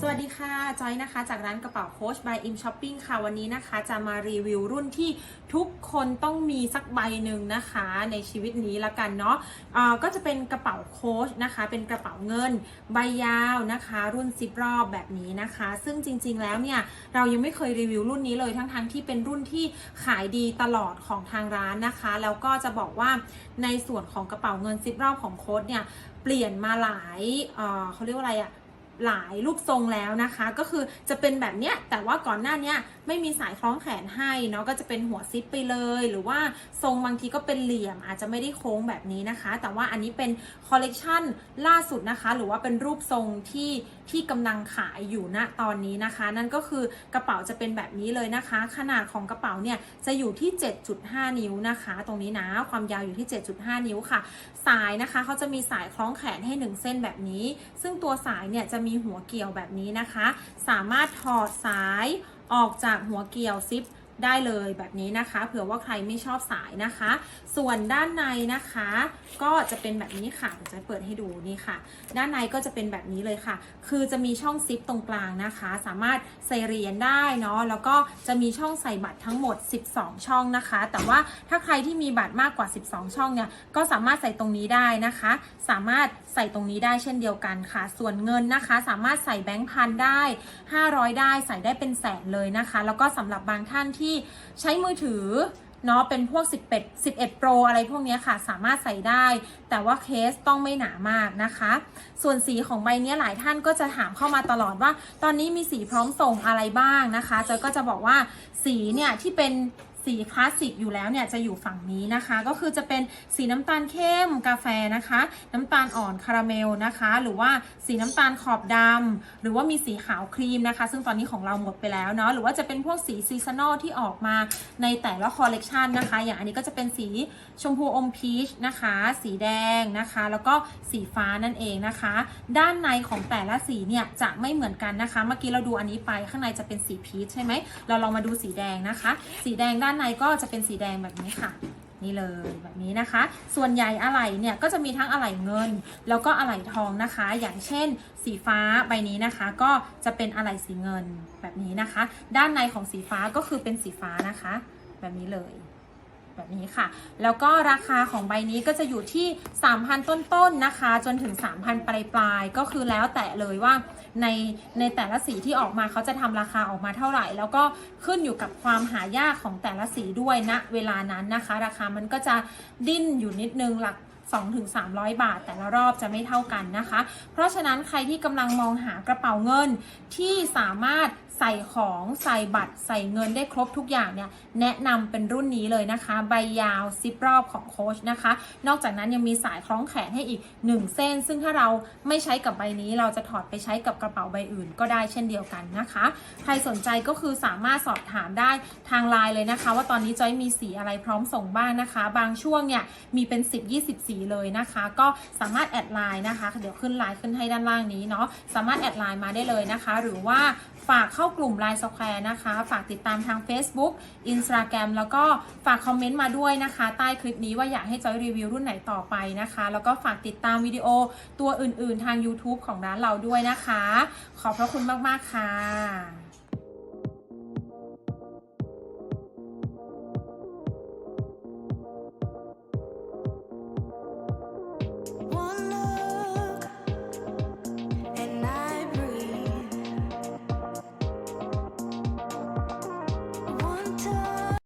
สวัสดีค่ะ จอยนะคะ จากร้านกระเป๋าโค้ช by im shopping ค่ะ วันนี้นะคะ จะมารีวิวรุ่นที่ทุกคนต้องมีสักใบหนึ่งนะคะ ในชีวิตนี้ละกันเนาะะก็จะเป็นกระเป๋าโค้ชนะคะ เป็นกระเป๋าเงิน ใบยาวนะคะ รุ่นซิปรอบแบบนี้นะคะ ซึ่งจริง ๆ แล้วเนี่ย เรายังไม่เคยรีวิวรุ่นนี้เลยทั้งๆทที่เป็นรุ่นที่ขายดีตลอดของทางร้านนะคะ แล้วก็จะบอกว่าในส่วนของกระเป๋าเงินซิปรอบของโค้ชเนี่ย เปลี่ยนมาหลายเเขาเรียกว่าอะไรอะ หลายรูปทรงแล้วนะคะ ก็คือจะเป็นแบบเนี้ยแต่ว่าก่อนหน้านี้ไม่มีสายคล้องแขนให้เนาะก็จะเป็นหัวซิปไปเลย หรือว่าทรงบางทีก็เป็นเหลี่ยมอาจจะไม่ได้โค้งแบบนี้นะคะ แต่ว่าอันนี้เป็นคอลเลกชันล่าสุดนะคะ หรือว่าเป็นรูปทรงที่ที่กำลังขายอยู่ณตอนนี้นะคะ นั่นก็คือกระเป๋าจะเป็นแบบนี้เลยนะคะ ขนาดของกระเป๋าเนี่ยจะอยู่ที่ 7.5 นิ้วนะคะ ตรงนี้นะความยาวอยู่ที่ 7.5 นิ้วค่ะ สายนะคะเขาจะมีสายคล้องแขนให้ 1 เส้นแบบนี้ ซึ่งตัวสายเนี่ยจะมีหัวเกี่ยวแบบนี้นะคะ สามารถถอดสายออกจากหัวเกี่ยวซิป ได้เลยแบบนี้นะคะ เผื่อว่าใครไม่ชอบสายนะคะ ส่วนด้านในนะคะ ก็จะเป็นแบบนี้ค่ะจะเปิดให้ดูนี่ค่ะ ด้านในก็จะเป็นแบบนี้เลยค่ะ คือจะมีช่องซิปตรงกลางนะคะ สามารถใส่เหรียญได้เนาะแล้วก็จะมีช่องใส่บัตรทั้งหมด 12 ช่องนะคะ แต่ว่าถ้าใครที่มีบัตรมากกว่า 12 ช่องเนี่ยก็สามารถใส่ตรงนี้ได้นะคะ สามารถใส่ตรงนี้ได้เช่นเดียวกันค่ะ ส่วนเงินนะคะ สามารถใส่แบงค์พันได้ 500 ได้ใส่ได้เป็นแสนเลยนะคะ แล้วก็สำหรับบางท่านที่ใช้มือถือเนาะเป็นพวก 11 11 Pro อะไรพวกนี้ค่ะ สามารถใส่ได้ แต่ว่าเคสต้องไม่หนามากนะคะ ส่วนสีของใบเนี้ยหลายท่านก็จะถามเข้ามาตลอดว่า ตอนนี้มีสีพร้อมส่งอะไรบ้างนะคะเจอยก็จะบอกว่าสีเนี่ยที่เป็น สีคลาสสิกอยู่แล้วเนี่ยจะอยู่ฝั่งนี้นะคะ ก็คือจะเป็นสีน้ำตาลเข้มกาแฟนะคะ น้ำตาลอ่อนคาราเมลนะคะ หรือว่าสีน้ำตาลขอบดำหรือว่ามีสีขาวครีมนะคะ ซึ่งตอนนี้ของเราหมดไปแล้วเนาะหรือว่าจะเป็นพวกสีซีซันอลที่ออกมาในแต่ละคอลเลกชันนะคะ อย่างอันนี้ก็จะเป็นสีชมพูอมพีชนะคะ สีแดงนะคะ แล้วก็สีฟ้านั่นเองนะคะ ด้านในของแต่ละสีเนี่ยจะไม่เหมือนกันนะคะ เมื่อกี้เราดูอันนี้ไปข้างในจะเป็นสีพีชใช่ไหมเราลองมาดูสีแดงนะคะ สีแดงด้านในก็จะเป็นสีแดงแบบนี้ค่ะ นี่เลยแบบนี้นะคะ ส่วนใหญ่อะไหล่เนี่ยก็จะมีทั้งอะไหล่เงิน แล้วก็อะไหล่ทองนะคะ อย่างเช่น สีฟ้าใบนี้นะคะ ก็จะเป็นอะไหล่สีเงินแบบนี้นะคะ ด้านในของสีฟ้าก็คือเป็นสีฟ้านะคะ แบบนี้เลย แบบนี้ค่ะ แล้วก็ราคาของใบนี้ก็จะอยู่ที่ 3,000 ต้นๆนะคะ จนถึง 3,000 ปลายๆก็คือแล้วแต่เลยว่าในในแต่ละสีที่ออกมาเขาจะทำราคาออกมาเท่าไหร่ แล้วก็ขึ้นอยู่กับความหายากของแต่ละสีด้วยณนะเวลานั้นนะคะ ราคามันก็จะดิ้นอยู่นิดนึงหลัก 2-300 บาท แต่ละรอบจะไม่เท่ากันนะคะ เพราะฉะนั้นใครที่กำลังมองหากระเป๋าเงินที่สามารถใส่ของใส่บัตรใส่เงินได้ครบทุกอย่างเนี่ยแนะนำเป็นรุ่นนี้เลยนะคะ ใบยาวซิปรอบของโค้ชนะคะ นอกจากนั้นยังมีสายคล้องแขนให้อีก 1 เส้น ซึ่งถ้าเราไม่ใช้กับใบนี้ เราจะถอดไปใช้กับกระเป๋าใบอื่นก็ได้เช่นเดียวกันนะคะ ใครสนใจก็คือสามารถสอบถามได้ทางไลน์เลยนะคะ ว่าตอนนี้จอยมีสีอะไรพร้อมส่งบ้างนะคะ บางช่วงเนี่ยมีเป็น 10-20สีเลยนะคะ ก็สามารถแอดไลน์นะคะ เดี๋ยวขึ้นไลน์ขึ้นให้ด้านล่างนี้เนาะสามารถแอดไลน์มาได้เลยนะคะ หรือว่าฝากเข้ากลุ่ม Line Square นะคะ ฝากติดตามทาง Facebook Instagram แล้วก็ฝากคอมเมนต์มาด้วยนะคะ ใต้คลิปนี้ว่าอยากให้จอยรีวิวรุ่นไหนต่อไปนะคะ แล้วก็ฝากติดตามวิดีโอตัวอื่น ๆ ทาง YouTube ของร้านเราด้วยนะคะ ขอบพระคุณมาก ๆ ค่ะ